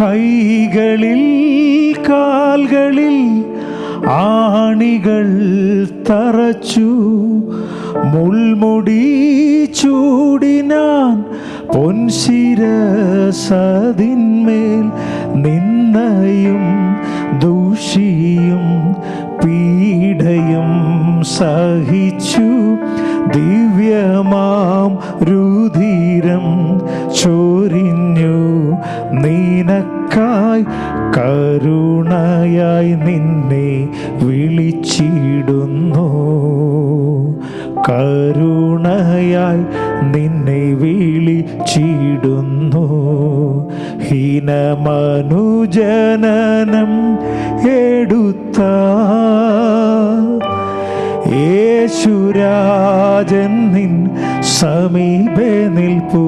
കൈകളിൽ കാൽകളിൽ ആണികൾ തറച്ചു. മുൾമുടി ചൂടിനാൻ പൊൻശിരസതിന്മേൽ നിന്നയും ദൂഷിയും പീഡയും സഹിച്ചു. ദിവ്യമാം രുധിരം ചോരിഞ്ഞു നീനക്കായി കരുണയായി നിന്നെ വിളിച്ചിടുന്നു. കരുണയായി നിന്നെ വിളിച്ചിടുന്നു. ഹീനമനുജനനം എടുത്ത യേശുരാജൻ നിൻ സമീപേ നിൽപ്പൂ.